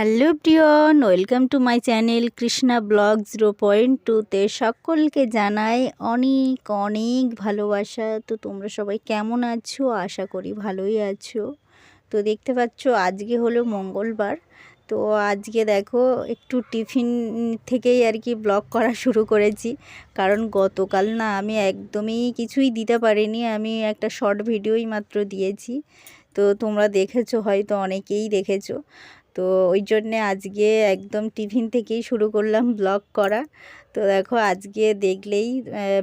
Hello Priyan, welcome to my channel Krishna blog zero point টুতে সকলকে জানাই অনেক অনেক ভালোবাসা। তো তোমরা সবাই কেমন আছো? আশা করি ভালোই আছো। তো দেখতে পাচ্ছ, আজকে হলো মঙ্গলবার। তো আজকে দেখো, একটু টিফিন থেকেই আর কি ব্লগ করা শুরু করেছি। কারণ গতকাল না আমি একদমই কিছুই দিতে পারিনি, আমি একটা শর্ট ভিডিওই মাত্র দিয়েছি। তো তোমরা দেখেছ, হয়তো অনেকেই দেখেছ। তো ওই জন্যে আজকে একদম টিফিন থেকেই শুরু করলাম ব্লগ করা। তো দেখো আজকে দেখলেই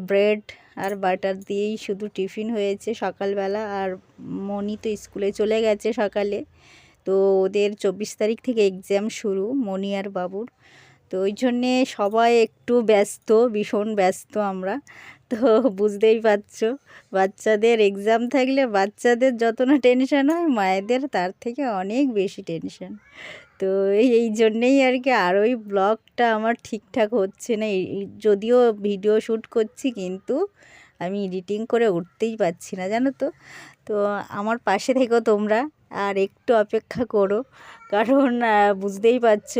ব্রেড আর বাটার দিয়েই শুধু টিফিন হয়েছে সকালবেলা আর মনি তো স্কুলে চলে গেছে সকালে। তো ওদের চব্বিশ তারিখ থেকে এক্সাম শুরু মনি আর বাবুর। তো ওই জন্যে সবাই একটু ব্যস্ত, ভীষণ ব্যস্ত আমরা। তো বুঝতেই পারছ। বাচ্চাদের এক্সাম থাকলে বাচ্চাদের যত না টেনশান হয়, মায়েদের তার থেকে অনেক বেশি টেনশন তো এই জন্যেই আর কি আর ওই ব্লগটা আমার ঠিকঠাক হচ্ছে না। যদিও ভিডিও শ্যুট করছি, কিন্তু আমি এডিটিং করে উঠতেই পারছি না, জানো তো। তো আমার পাশে থেকেও তোমরা, আর একটু অপেক্ষা করো। কারণ বুঝতেই পারছ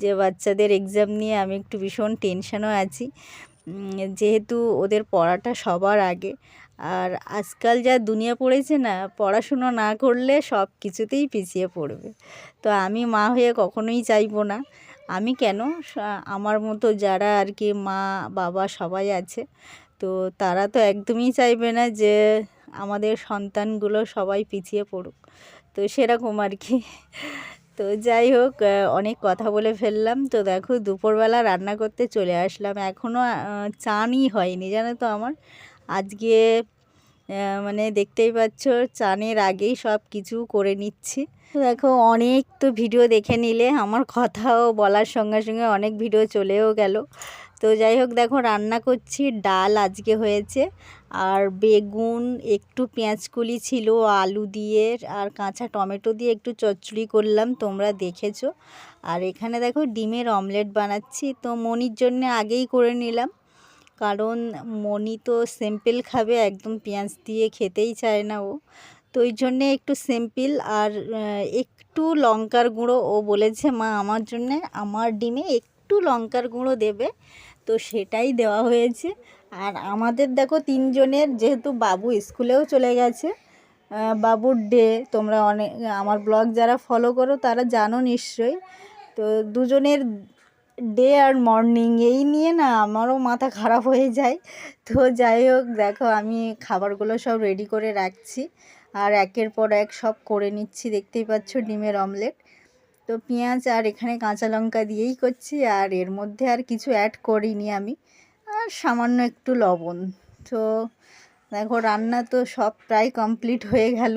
যে বাচ্চাদের এক্সাম নিয়ে আমি একটু ভীষণ টেনশানও আছি। যেহেতু ওদের পড়াটা সবার আগে। আর আজকাল যা দুনিয়া পড়েছে না, পড়াশুনো না করলে সব কিছুতেই পিছিয়ে পড়বে। তো আমি মা হয়ে কখনোই চাইব না। আমি কেন? আমার মতো যারা আর কি মা, বাবা সবাই আছে, তো তারা তো একদমই চাইবে না যে আমাদের সন্তানগুলো সবাই পিছিয়ে পড়ুক। তো সেরকম আর কি। তো যাই হোক অনেক কথা বলে ফেললাম। তো দেখো, দুপুরবেলা রান্না করতে চলে আসলাম। এখনও চানই হয়নি, জানো তো আমার। আজকে মানে দেখতেই পাচ্ছ, চানের আগেই সব কিছু করে নিচ্ছি। দেখো, অনেক তো ভিডিও দেখে নিলে, আমার কথাও বলার সঙ্গে সঙ্গে অনেক ভিডিও চলেও গেল। তো যাই হোক, দেখো রান্না করছি, ডাল আজকে হয়েছে। আর বেগুন, একটু পেঁয়াজকুলি ছিল, আলু দিয়ে, আর কাঁচা টমেটো দিয়ে একটু চচ্চড়ি করলাম, তোমরা দেখেছ। আর এখানে দেখো ডিমের অমলেট বানাচ্ছি, তো মনির জন্য আগেই করে নিলাম। কারণ মনি তো সিম্পল খাবে, একদম পেঁয়াজ দিয়ে খেতেই চায় না ও। তো ওই জন্যে একটু সিম্পল, আর একটু লঙ্কার গুঁড়ো, ও বলেছে, মা, আমার জন্যে, আমার ডিমে একটু লঙ্কার গুঁড়ো দেবে। তো সেটাই দেওয়া হয়েছে। আর আমাদের দেখো তিনজনের যেহেতু বাবু স্কুলেও চলে গেছে বাবুর ডে, তোমরা অনেক আমার ব্লগ যারা ফলো করো তারা জানো নিশ্চয়ই। তো দুজনের ডে আর মর্নিং, এই নিয়ে না আমারও মাথা খারাপ হয়ে যায়। তো যাই হোক, দেখো আমি খাবারগুলো সব রেডি করে রাখছি। আর একের পর এক সব করে নিচ্ছি, দেখতেই পাচ্ছ ডিমের অমলেট তো পেঁয়াজ আর এখানে কাঁচা লঙ্কা দিয়েই করছি, আর এর মধ্যে আর কিছু অ্যাড করিনি আমি। আর সামান্য একটু লবণ। তো দেখো, রান্না তো সব প্রায় কমপ্লিট হয়ে গেল।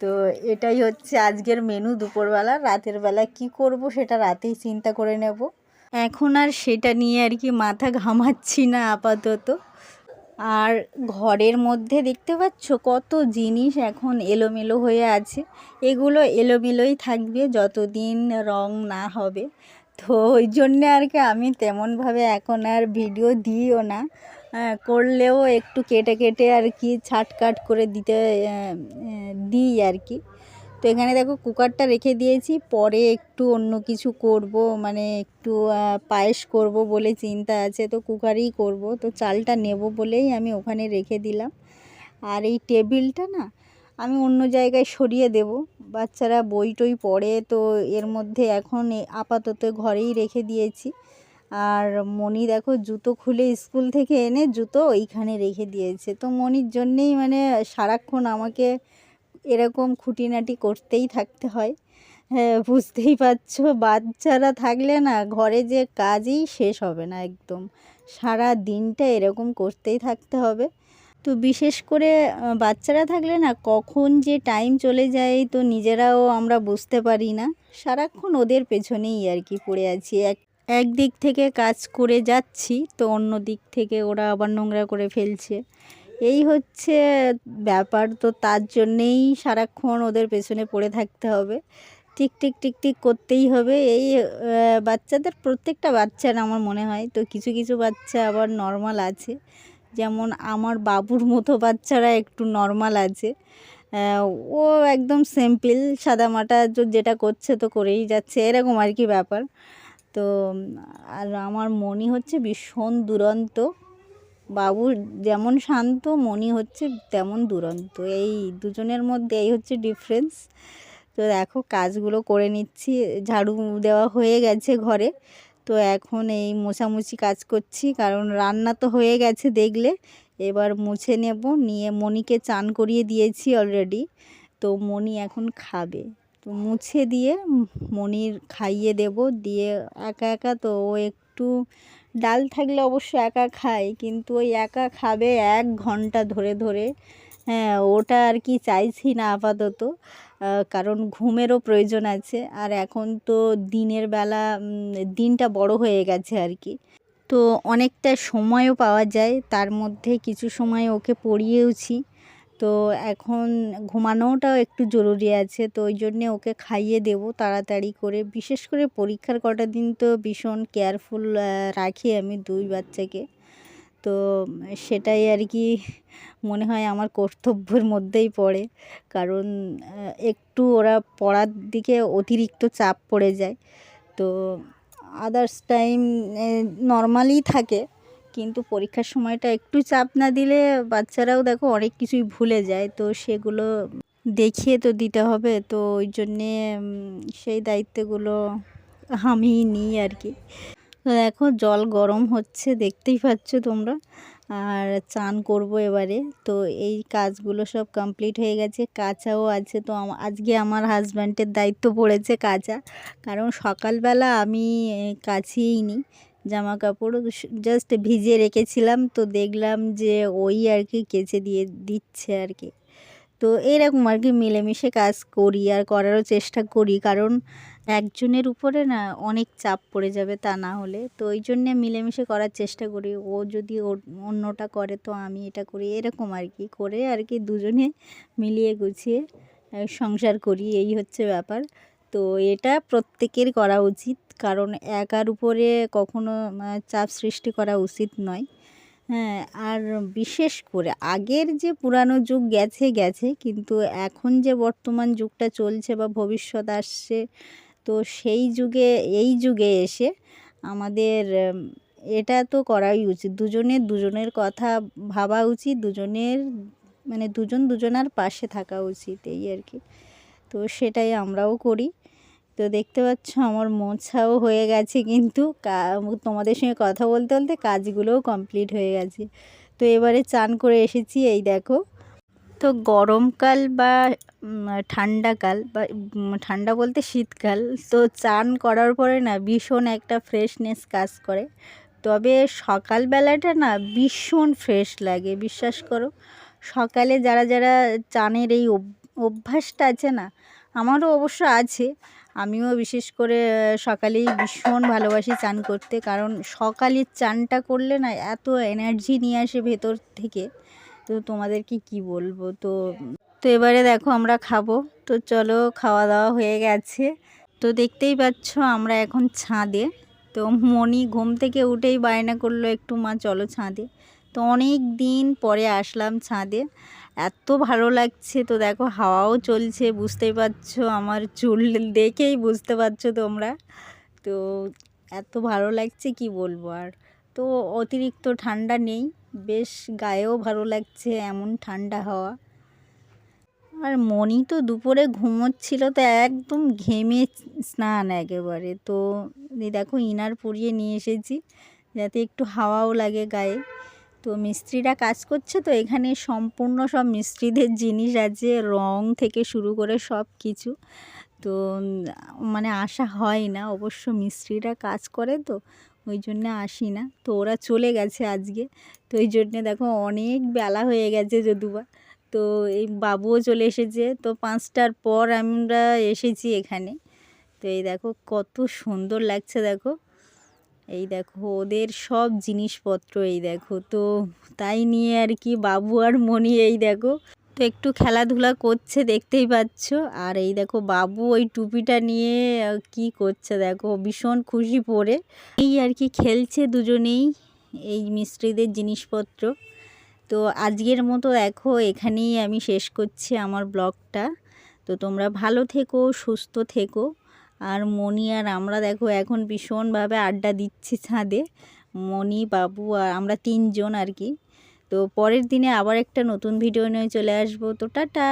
তো এটাই হচ্ছে আজকের মেনু দুপুরবেলা। রাতের বেলা কি করব সেটা রাতেই চিন্তা করে নেব। এখন আর সেটা নিয়ে আর কি মাথা ঘামাচ্ছি না আপাতত। আর ঘরের মধ্যে দেখতে পাচ্ছ কত জিনিস এখন এলোমেলো হয়ে আছে। এগুলো এলোমেলোই থাকবে যতদিন রং না হবে। তো ওই জন্যে আর কি আমি তেমনভাবে এখন আর ভিডিও দিইও না। করলেও একটু কেটে কেটে আর কি ছাটকাট করে দিতে দিই আর কি। তো এখানে দেখো কুকারটা রেখে দিয়েছি। পরে একটু অন্য কিছু করব মানে একটু পায়েস করব বলে চিন্তা আছে, তো কুকারেই করব। তো চালটা নেব বলেই আমি ওখানে রেখে দিলাম। আর এই টেবিলটা না, আমি অন্য জায়গায় সরিয়ে দেব। বাচ্চারা বই টই পড়ে, তো এর মধ্যে এখন আপাতত ঘরেই রেখে দিয়েছি। আর মনি দেখো জুতো খুলে স্কুল থেকে এনে জুতো ওইখানে রেখে দিয়েছে। তো মনির জন্যেই মানে সারাক্ষণ আমাকে এরকম খুঁটিনাটি করতেই থাকতে হয়। হ্যাঁ বুঝতেই পারছ, বাচ্চারা থাকলে না ঘরে যে কাজই শেষ হবে না একদম। সারা দিনটা এরকম করতেই থাকতে হবে। তো বিশেষ করে বাচ্চারা থাকলে না কখন যে টাইম চলে যায় তো নিজেরাও আমরা বুঝতে পারি না। সারাক্ষণ ওদের পেছনেই আর কি পড়ে আছি। এক একদিক থেকে কাজ করে যাচ্ছি, তো অন্য দিক থেকে ওরা আবার নোংরা করে ফেলছে। এই হচ্ছে ব্যাপার। তো তার জন্যেই সারাক্ষণ ওদের পেছনে পড়ে থাকতে হবে। টিক টিক টিক টিক করতেই হবে। এই বাচ্চাদের প্রত্যেকটা বাচ্চার আমার মনে হয়, তো কিছু কিছু বাচ্চা আবার নর্মাল আছে। যেমন আমার বাবুর মতো বাচ্চারা একটু নর্মাল আছে। ও একদম সিম্পল সাদামাটা যেটা করছে তো করেই যাচ্ছে। এরকম আর কি ব্যাপার। তো, আর আমার মনি হচ্ছে ভীষণ দুরন্ত। বাবু যেমন শান্ত মনি হচ্ছে তেমন দুরন্ত। এই দুজনের মধ্যে এই হচ্ছে ডিফারেন্স তো দেখো কাজগুলো করে নিচ্ছি, ঝাড়ু দেওয়া হয়ে গেছে ঘরে। তো এখন এই মোছামুছি কাজ করছি, কারণ রান্না তো হয়ে গেছে দেখলে। এবার মুছে নেব, নিয়ে মনিকে চান করিয়ে দিয়েছি অলরেডি তো মনি এখন খাবে। তো মুছে দিয়ে মনির খাইয়ে দেব, দিয়ে একা একা তো ও একটু ডাল থাকলে অবশ্য একা খায়, কিন্তু ওই একা খাবে এক ঘণ্টা ধরে ধরে। হ্যাঁ ওটা আর কি চাইছি না আপাতত। কারণ ঘুমেরও প্রয়োজন আছে। আর এখন তো দিনের বেলা দিনটা বড় হয়ে গেছে আর কি। তো অনেকটা সময়ও পাওয়া যায়। তার মধ্যে কিছু সময় ওকে পড়িয়েওছি। তো এখন ঘুমানোটাও একটু জরুরি আছে, তো ওই জন্যে ওকে খাইয়ে দেবো তাড়াতাড়ি করে। বিশেষ করে পরীক্ষার কটা দিন তো ভীষণ কেয়ারফুল রাখি আমি দুই বাচ্চাকে। তো সেটাই আর কি মনে হয় আমার কর্তব্যের মধ্যেই পড়ে। কারণ একটু ওরা পড়ার দিকে অতিরিক্ত চাপ পড়ে যায়। তো আদার্স টাইম নর্মালি থাকে। কিন্তু পরীক্ষার সময়টা একটু চাপ না দিলে বাচ্চারাও দেখো অনেক কিছুই ভুলে যায়। তো সেগুলো দেখিয়ে তো দিতে হবে। তো ওই জন্যে সেই দায়িত্বগুলো আমিই নিই আর কি। তো দেখো, জল গরম হচ্ছে, দেখতেই পাচ্ছ তোমরা। আর চান করব এবারে। তো এই কাজগুলো সব কমপ্লিট হয়ে গেছে। কাঁচাও আছে তো আজকে আমার হাজব্যান্ডের দায়িত্ব পড়েছে কাঁচা। কারণ সকালবেলা আমি কাছেই নি জামা কাপড় জাস্ট ভিজিয়ে রেখেছিলাম, তো দেখলাম যে ওই আর কি কেচে দিয়ে দিচ্ছে আর কি। তো এরকম আর কি মিলেমিশে কাজ করি আর করারও চেষ্টা করি, কারণ একজনের উপরে না অনেক চাপ পড়ে যাবে তা না হলে। তো ওই জন্যে মিলেমিশে করার চেষ্টা করি, ও যদি অন্যটা করে তো আমি এটা করি, এরকম আর কি করে আর কি দুজনে মিলিয়ে গুছিয়ে সংসার করি, এই হচ্ছে ব্যাপার। তো এটা প্রত্যেকের করা উচিত। কারণ একার উপরে কখনো চাপ সৃষ্টি করা উচিত নয়। হ্যাঁ আর বিশেষ করে আগের যে পুরানো যুগ গেছে গেছে, কিন্তু এখন যে বর্তমান যুগটা চলছে বা ভবিষ্যৎ আসছে, তো সেই যুগে, এই যুগে এসে আমাদের এটা তো করাই উচিত। দুজনের দুজনের কথা ভাবা উচিত, দুজনের মানে দুজন, দুজনার পাশে থাকা উচিত, এই আর কি। তো সেটাই আমরাও করি। তো দেখতে পাচ্ছ আমার মোছাও হয়ে গেছে কিন্তু তোমাদের সঙ্গে কথা বলতে বলতে কাজগুলোও কমপ্লিট হয়ে গেছে। তো এবারে চান করে এসেছি, এই দেখো। তো গরমকাল বা ঠান্ডাকাল বা ঠান্ডা বলতে শীতকাল, তো চান করার পরে না ভীষণ একটা ফ্রেশনেস কাজ করে। তবে সকালবেলাটা না ভীষণ ফ্রেশ লাগে, বিশ্বাস করো। সকালে যারা যারা চানের এই অভ্যাসটা আছে না, আমারও অবশ্য আছে। আমিও বিশেষ করে সকালেই ভীষণ ভালোবাসি চান করতে, কারণ সকালের চানটা করলে না এত এনার্জি নিয়ে আসে ভেতর থেকে। তো তোমাদেরকে কি বলব? তো তো এবারে দেখো আমরা খাব। তো চলো খাওয়া দাওয়া হয়ে গেছে। তো দেখতেই পাচ্ছ আমরা এখন ছাদে। তো মনি ঘুম থেকে উঠেই বায়না করল একটু মা চলো ছাদে। তো অনেক দিন পরে আসলাম ছাদে। এত ভালো লাগছে তো দেখো, হাওয়াও চলছে, বুঝতেই পারছ আমার চুল দেখেই বুঝতে পারছ তোমরা। তো এত ভালো লাগছে কি বলব আর। তো অতিরিক্ত ঠান্ডা নেই, বেশ গায়েও ভালো লাগছে এমন ঠান্ডা হাওয়া। আর মনি তো দুপুরে ঘুমোচ্ছিল তো একদম ঘেমে স্নান একেবারে। তো দেখো, ইনার পরিয়ে নিয়ে এসেছি, যাতে একটু হাওয়াও লাগে গায়ে। তো মিস্ত্রিরা কাজ করছে তো এখানে সম্পূর্ণ সব মিস্ত্রিদের জিনিস আছে, রং থেকে শুরু করে সব কিছু। তো মানে আসা হয় না, অবশ্য মিস্ত্রিরা কাজ করে তো, ওই জন্য আসি না। তো ওরা চলে গেছে আজকে। তো ওই জন্যে দেখো অনেক বেলা হয়ে গেছে যদুবা। তো এই বাবুও চলে এসেছে। তো পাঁচটার পর আমরা এসেছি এখানে। তো এই দেখো কত সুন্দর লাগছে দেখো। এই দেখো, ওদের সব জিনিসপত্র এই দেখো, তো তাই নিয়ে আর কি বাবু আর মনি এই দেখো, তো একটু খেলাধুলা করছে দেখতেই পাচ্ছ। আর এই দেখো, বাবু ওই টুপিটা নিয়ে কি করছে দেখো, ভীষণ খুশি পড়ে। এই আর কি খেলছে দুজনেই এই মিস্ত্রিদের জিনিসপত্র। তো আজকের মতো দেখো, এখানেই আমি শেষ করছি আমার ব্লগটা। তো তোমরা ভালো থেকো, সুস্থ থেকো। আর মনি আর আমরা দেখো এখন ভীষণভাবে আড্ডা দিচ্ছি ছাদে। মনি বাবু আর আমরা তিনজন আর কি। তো পরের দিনে আবার একটা নতুন ভিডিও নিয়ে চলে আসব। তো টাটা!